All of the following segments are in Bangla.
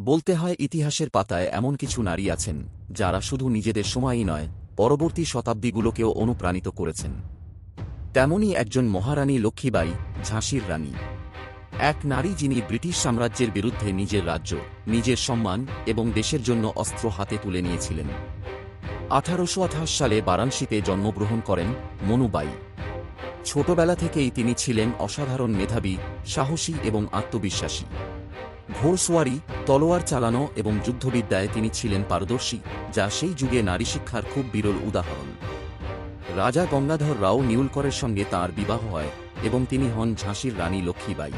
বলতে হয় ইতিহাসের পাতায় এমন কিছু নারী আছেন, যারা শুধু নিজেদের সময়ই নয়, পরবর্তী শতাব্দীগুলোকেও অনুপ্রাণিত করেছেন। তেমনই একজন মহারানী লক্ষ্মীবাই ঝাঁসির রানী। এক নারী যিনি ব্রিটিশ সাম্রাজ্যের বিরুদ্ধে নিজের রাজ্য, নিজের সম্মান এবং দেশের জন্য অস্ত্র হাতে তুলে নিয়েছিলেন। আঠারোশো আঠাশ সালে বারাণসীতে জন্মগ্রহণ করেন মনুবাই ছোটবেলা থেকেই তিনি ছিলেন অসাধারণ মেধাবী, সাহসী এবং আত্মবিশ্বাসী। ঘোড়সওয়ারি, তলোয়ার চালানো এবং যুদ্ধবিদ্যায় তিনি ছিলেন পারদর্শী, যা সেই যুগে নারী শিক্ষার খুব বিরল উদাহরণ। রাজা গঙ্গাধর রাও নিউলকরের সঙ্গে তার বিবাহ হয় এবং তিনি হন ঝাঁসির রানী লক্ষ্মীবাই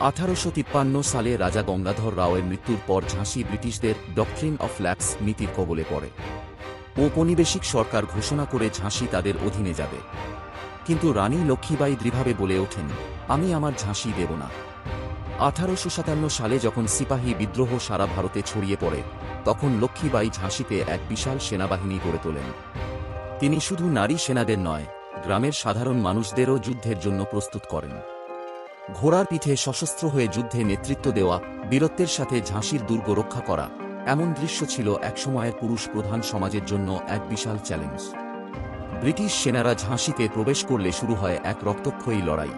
আঠারোশো তিপ্পান্ন সালে রাজা গঙ্গাধর রাওয়ের মৃত্যুর পর ঝাঁসি ব্রিটিশদের ডকট্রিন অফ ল্যাক্স নীতির কবলে পড়ে। ঔপনিবেশিক সরকার ঘোষণা করে ঝাঁসি তাদের অধীনে যাবে। কিন্তু রানী লক্ষ্মীবাই দৃঢ়ভাবে বলে ওঠেন, আমি আমার ঝাঁসি দেব না। আঠারোশো সাতান্ন সালে যখন সিপাহী বিদ্রোহ সারা ভারতে ছড়িয়ে পড়ে, তখন লক্ষ্মীবাই ঝাঁসিতে এক বিশাল সেনাবাহিনী গড়ে তোলেন। তিনি শুধু নারী সেনাদের নয়, গ্রামের সাধারণ মানুষদেরও যুদ্ধের জন্য প্রস্তুত করেন। ঘোড়ার পিঠে সশস্ত্র হয়ে যুদ্ধে নেতৃত্ব দেওয়া, বীরত্বের সাথে ঝাঁসির দুর্গ রক্ষা করা, এমন দৃশ্য ছিল একসময়ের পুরুষ প্রধান সমাজের জন্য এক বিশাল চ্যালেঞ্জ। ব্রিটিশ সেনারা ঝাঁসিতে প্রবেশ করলে শুরু হয় এক রক্তক্ষয়ী লড়াই।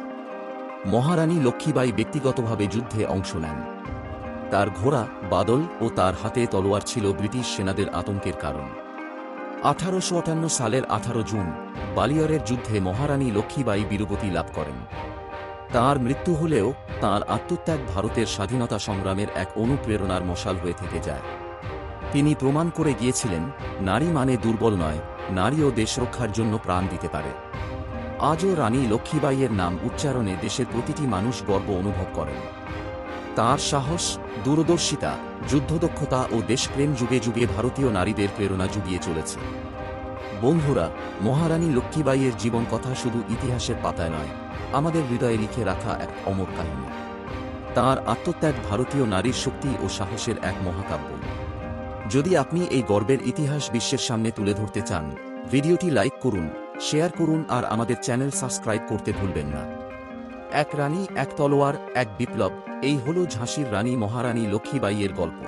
মহারানী লক্ষ্মীবাই ব্যক্তিগতভাবে যুদ্ধে অংশ নেন। তার ঘোড়া, বাদল ও তার হাতে তলোয়ার ছিল ব্রিটিশ সেনাদের আতঙ্কের কারণ। আঠারোশো আটান্ন সালের আঠারো জুন বালিয়রের যুদ্ধে মহারানী লক্ষ্মীবাই বীরগতি লাভ করেন। তার মৃত্যু হলেও তার আত্মত্যাগ ভারতের স্বাধীনতা সংগ্রামের এক অনুপ্রেরণার মশাল হয়ে থেকে যায়। তিনি প্রমাণ করে গিয়েছিলেন, নারী মানে দুর্বল নয় নারীও দেশ রক্ষার জন্য প্রাণ দিতে পারে। আজও রানী লক্ষ্মীবাইয়ের নাম উচ্চারণে দেশের প্রতিটি মানুষ গর্ব অনুভব করেন। তার সাহস, দূরদর্শিতা, যুদ্ধদক্ষতা ও দেশপ্রেম যুগে যুগে ভারতীয় নারীদের প্রেরণা জুগিয়ে চলেছে। বন্ধুরা, মহারানী লক্ষ্মীবাইয়ের জীবন কথা শুধু ইতিহাসের পাতায় নয়, আমাদের হৃদয়ে লিখে রাখা এক অমর কাহিনী। তাঁর আত্মত্যাগ ভারতীয় নারীর শক্তি ও সাহসের এক মহাকাব্য। যদি আপনি এই গর্বের ইতিহাস বিশ্বের সামনে তুলে ধরতে চান, ভিডিওটি লাইক করুন শেয়ার করুন আর আমাদের চ্যানেল সাবস্ক্রাইব করতে ভুলবেন না। এক রানী, এক তলোয়ার, এক বিপ্লব, এই হল ঝাঁসির রানী, মহারানী লক্ষ্মীবাইয়ের গল্প।